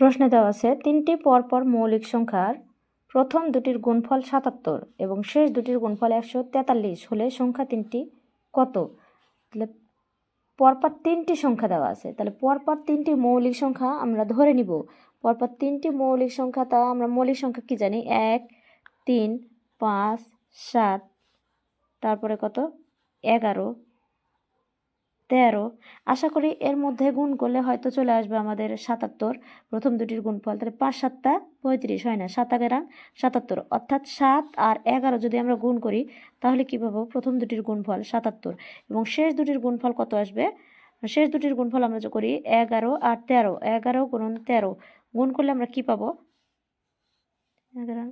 প্রশ্নে দেওয়া আছে, তিনটি পরপর মৌলিক সংখ্যার প্রথম দুটির গুণফল সাতাত্তর এবং শেষ দুটির গুণফল একশো তেতাল্লিশ হলে সংখ্যা তিনটি কত? তাহলে পরপর তিনটি সংখ্যা দেওয়া আছে, তাহলে পরপর তিনটি মৌলিক সংখ্যা আমরা ধরে নিব। পরপর তিনটি মৌলিক সংখ্যা তা আমরা মৌলিক সংখ্যা কি জানি? এক, তিন, পাঁচ, সাত, তারপরে কত? এগারো তেরো। আশা করি এর মধ্যে গুণ করলে হয়তো চলে আসবে আমাদের সাতাত্তর। প্রথম দুটির গুণফল, তাহলে পাঁচ সাতটা পঁয়ত্রিশ, হয় না? সাত এগারো সাতাত্তর। অর্থাৎ সাত আর এগারো যদি আমরা গুণ করি, তাহলে কী পাবো? প্রথম দুটির গুণফল, সাতাত্তর। এবং শেষ দুটির গুণফল কত আসবে? শেষ দুটির গুণফল আমরা যে করি, এগারো আর তেরো। এগারো গুণন তেরো, গুণ করলে আমরা কি পাবো? এগারো।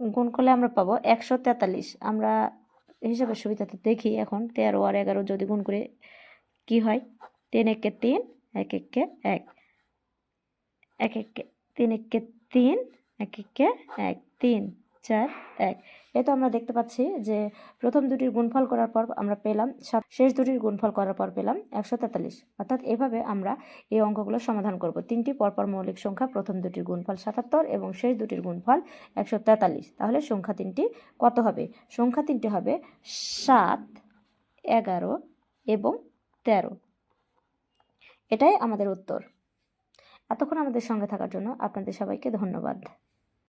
গুণ করলে আমরা পাবো একশো তেতাল্লিশ। আমরা হিসাবের সুবিধাতে দেখি এখন। তেরো আর এগারো যদি গুণ করে, কি হয়? তিন একে তিন, এক একে এক। এক একে তিন একে তিন, এক একে এক। তিন। চার, এক। এ তো আমরা দেখতে পাচ্ছি যে প্রথম দুটির গুণফল করার পর আমরা পেলাম শেষ দুটির গুণফল করার পর পেলাম একশো তেতাল্লিশ। অর্থাৎ এভাবে আমরা এই অঙ্কগুলো সমাধান করব। তিনটি পরপর মৌলিক সংখ্যা, প্রথম দুটির গুণফল সাতাত্তর এবং শেষ দুটির গুণফল একশো তেতাল্লিশ। তাহলে সংখ্যা তিনটি কত হবে? সংখ্যা তিনটি হবে সাত, এগারো এবং তেরো। এটাই আমাদের উত্তর। এতক্ষণ আমাদের সঙ্গে থাকার জন্য আপনাদের সবাইকে ধন্যবাদ।